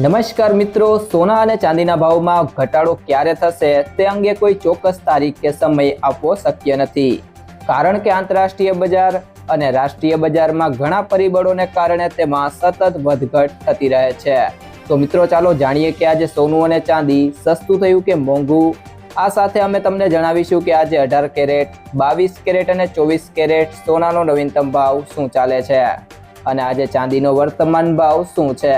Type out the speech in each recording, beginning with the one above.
નમસ્કાર મિત્રો, સોના અને ચાંદીના ભાવમાં ઘટાડો ક્યારે થશે તે અંગે કોઈ ચોક્કસ તારીખ કે સમય આપવો શક્ય નથી. કારણ કે આંતરરાષ્ટ્રીય બજાર અને રાષ્ટ્રીય બજારમાં ઘણા પરિબળોને કારણે તેમાં સતત વધઘટ થતી રહે છે. તો મિત્રો, ચાલો જાણીએ કે આજે સોનું અને ચાંદી સસ્તું થયું કે મોંઘું? આ સાથે અમે તમને જણાવીશું કે આજે અઢાર કેરેટ, બાવીસ કેરેટ અને ચોવીસ કેરેટ સોનાનો નવીનતમ ભાવ શું ચાલે છે? અને આજે ચાંદીનો વર્તમાન ભાવ શું છે?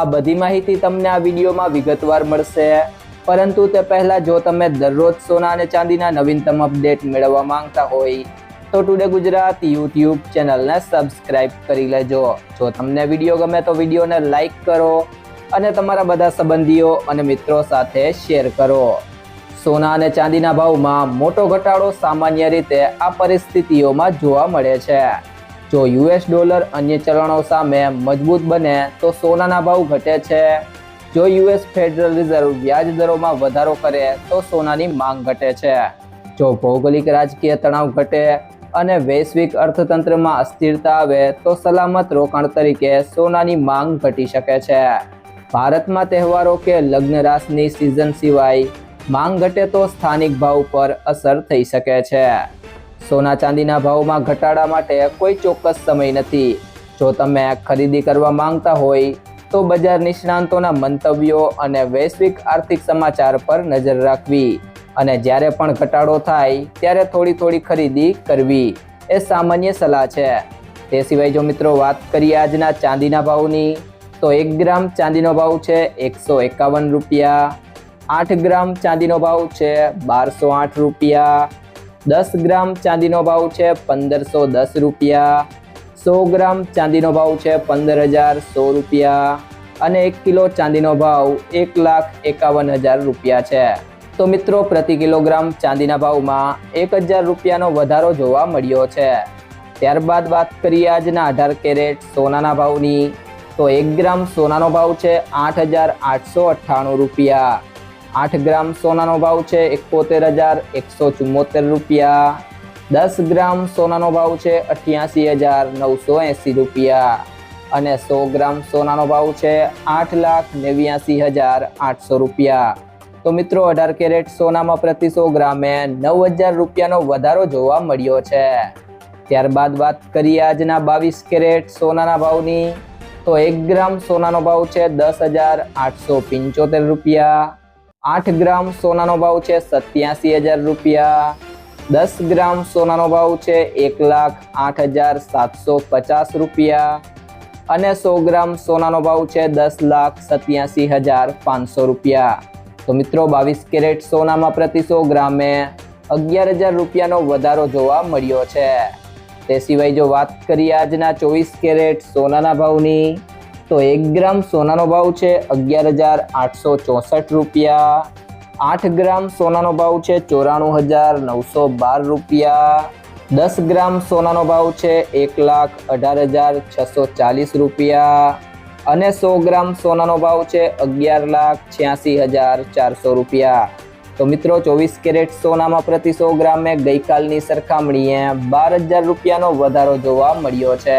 આ બધી માહિતી તમને આ વિડીયોમાં વિગતવાર મળશે. પરંતુ તે પહેલાં જો તમે દરરોજ સોના અને ચાંદીના નવીનતમ અપડેટ મેળવવા માંગતા હોય, તો ટુડે ગુજરાત યુટ્યુબ ચેનલને સબસ્ક્રાઇબ કરી લેજો. જો તમને વીડિયો ગમે તો વિડીયોને લાઇક કરો અને તમારા બધા સંબંધીઓ અને મિત્રો સાથે શેર કરો. સોના અને ચાંદીના ભાવમાં મોટો ઘટાડો સામાન્ય રીતે આ પરિસ્થિતિઓમાં જોવા મળે છે. જો યુએસ ડોલર અન્ય ચલણો સામે મજબૂત બને, તો સોનાના ભાવ ઘટે છે. જો યુએસ ફેડરલ રિઝર્વ વ્યાજ દરોમાં વધારો કરે, તો સોનાની માંગ ઘટે છે. જો ભૌગોલિક રાજકીય તણાવ ઘટે અને વૈશ્વિક અર્થતંત્રમાં અસ્થિરતા આવે, તો સલામત રોકાણ તરીકે સોનાની માંગ ઘટી શકે છે. ભારતમાં તહેવારો કે લગ્ન રાસની સિઝન સિવાય માંગ ઘટે તો સ્થાનિક ભાવ પર અસર થઈ શકે છે. સોના ચાંદીના ભાવમાં ઘટાડા માટે કોઈ ચોક્કસ સમય નથી. જો તમે ખરીદી કરવા માંગતા હોય, તો બજાર નિષ્ણાંતોના મંતવ્યો અને વૈશ્વિક આર્થિક સમાચાર પર નજર રાખવી. અને જ્યારે પણ ઘટાડો થાય, ત્યારે થોડી થોડી ખરીદી કરવી. એ સામાન્ય સલાહ છે. તે સિવાય જો મિત્રો વાત કરીએ આજના ચાંદીના ભાવની, તો એક ગ્રામ ચાંદીનો ભાવ છે એકસો એકાવન રૂપિયા. આઠ ગ્રામ ચાંદીનો ભાવ છે બારસો આઠ રૂપિયા. દસ ગ્રામ ચાંદીનો ભાવ છે પંદરસો દસ રૂપિયા. સો ગ્રામ ચાંદીનો ભાવ છે પંદર હજાર સો રૂપિયા. અને એક કિલો ચાંદીનો ભાવ એક લાખ એકાવન હજાર રૂપિયા છે. તો મિત્રો, પ્રતિ કિલોગ્રામ ચાંદીના ભાવમાં એક હજાર રૂપિયાનો વધારો જોવા મળ્યો છે. ત્યારબાદ વાત કરીએ આજના અઢાર કેરેટ સોનાના ભાવની. તો એક ગ્રામ સોનાનો ભાવ છે આઠ હજાર આઠસો અઠ્ઠાણું રૂપિયા. આઠ ગ્રામ સોનાનો ભાવ છે એકોતેર હજાર એકસો ચુમ્મોતેર રૂપિયા. દસ ગ્રામ સોનાનો ભાવ છે અઠ્યાસી હજાર નવસો એંસી રૂપિયા. અને સો ગ્રામ સોનાનો ભાવ છે આઠ લાખ નેવ્યાસી હજાર આઠસો રૂપિયા. તો મિત્રો, અઢાર કેરેટ સોનામાં પ્રતિ સો ગ્રામે નવ હજાર રૂપિયાનો વધારો જોવા મળ્યો છે. ત્યારબાદ વાત કરીએ આજના બાવીસ કેરેટ સોનાના ભાવની. તો એક ગ્રામ સોનાનો ભાવ છે દસ હજાર આઠસો પંચોતેર રૂપિયા. આઠ ગ્રામ સોનાનો ભાવ છે સત્યાસી હજાર રૂપિયા. દસ ગ્રામ સોનાનો ભાવ છે એક લાખ આઠ હજાર સાતસો પચાસ રૂપિયા. અને સો ગ્રામ સોનાનો ભાવ છે દસ લાખ સત્યાસી હજાર પાંચસો રૂપિયા. તો મિત્રો, બાવીસ કેરેટ સોનામાં પ્રતિ સો ગ્રામે અગિયાર હજાર રૂપિયાનો વધારો જોવા મળ્યો છે. તે સિવાય જો વાત કરીએ આજના ચોવીસ કેરેટ સોનાના ભાવની તો એક ગ્રામ સોનાનો ભાવ છે અગિયાર હજાર આઠસો ચોસઠ રૂપિયા. આઠ ગ્રામ સોનાનો ભાવ છે ચોરાણું હજાર નવસો બાર રૂપિયા. દસ ગ્રામ સોનાનો ભાવ છે એક લાખ અઢાર હજાર છસો ચાલીસ રૂપિયા. અને સો ગ્રામ સોનાનો ભાવ છે અગિયાર લાખ છ્યાસી હજાર ચારસો રૂપિયા. તો મિત્રો, ચોવીસ કેરેટ સોનામાં પ્રતિ સો ગ્રામે ગઈકાલની સરખામણીએ બાર હજાર રૂપિયાનો વધારો જોવા મળ્યો છે.